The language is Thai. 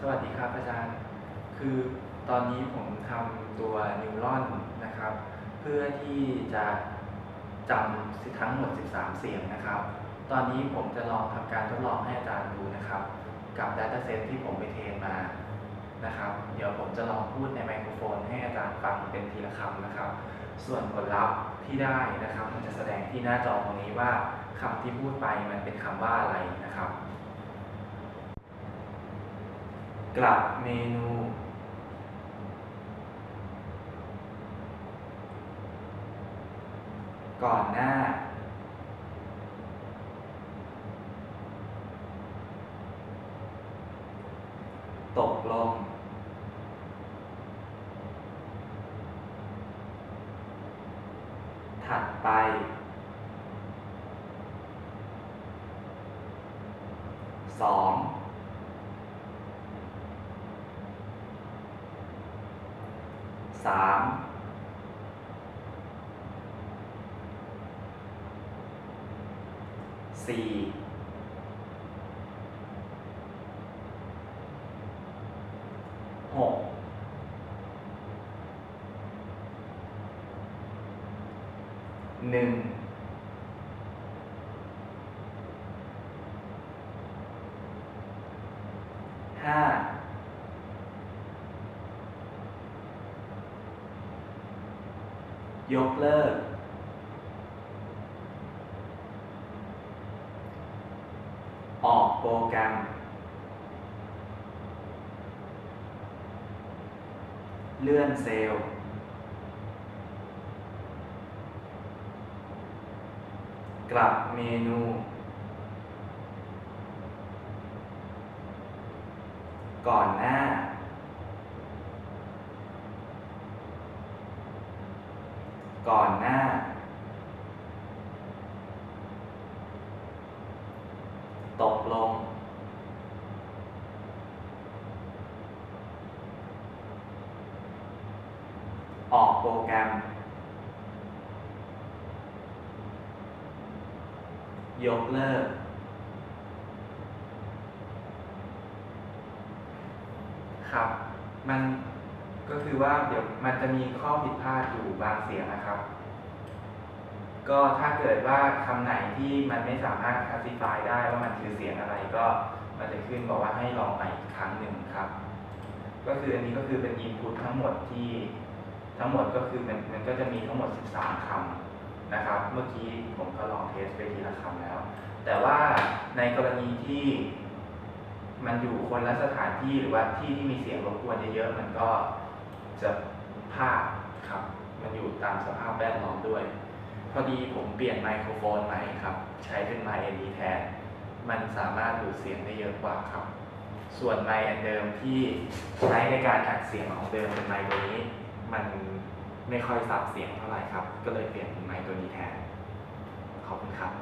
สวัสดีครับอาจารย์ คือตอนนี้ผมทำตัวนิวรอนนะครับ เพื่อที่จะจำทั้งหมด 13 เสียงนะครับ ตอนนี้ผมจะลองทำการทดลองให้อาจารย์ดูนะครับ กับ Dataset ที่ผมไปเทรนมานะครับ เดี๋ยวผมจะลองพูดในไมโครโฟน ให้อาจารย์ฟังเป็นทีละคำนะครับ ส่วนผลลัพธ์ที่ได้นะครับ มันจะแสดงที่หน้าจอตรงนี้ว่าคำที่พูดไปมันเป็นคำว่าอะไรนะครับ กลับเมนู ก่อนหน้า ตกลง ถัดไป สอง สามสี่หกหนึ่ง ห้า ยกเลิก ออกโปรแกรม เลื่อนเซลล์ กลับเมนู ก่อนหน้า ก่อนหน้า ตกลง ออกโปรแกรม ยกเลิก ครับ มัน ก็คือว่าเดี๋ยวมันจะมีข้อผิดพลาดอยู่บางเสียงนะครับ ก็ถ้าเกิดว่าคำไหนที่มันไม่สามารถ classify ได้ว่ามันคือเสียงอะไรก็มันจะขึ้นบอกว่าให้ลองใหม่อีกครั้งหนึ่งครับ ก็คืออันนี้ก็คือเป็น input ทั้งหมดที่ทั้งหมดก็คือมันมันก็จะมีทั้งหมด 13คำนะครับ เมื่อกี้ผมก็ลองเทสไปทีละคำแล้ว แต่ว่าในกรณีที่มันอยู่คนละสถานที่หรือว่าที่ที่มีเสียงรบกวนเยอะๆมันก็ จะพลาดครับ มันอยู่ตามสภาพแวดล้อมด้วย พอดีผมเปลี่ยนไมโครโฟนใหม่ครับ ใช้เป็นไมค์ ND แทน มันสามารถดูดเสียงได้เยอะกว่าครับ ส่วนไมค์อันเดิมที่ใช้ในการอัดเสียงของเดิมเป็นไมค์ตัวนี้ มันไม่ค่อยซับเสียงเท่าไหร่ครับ ก็เลยเปลี่ยนเป็นไมค์ตัวนี้แทน ขอบคุณครับ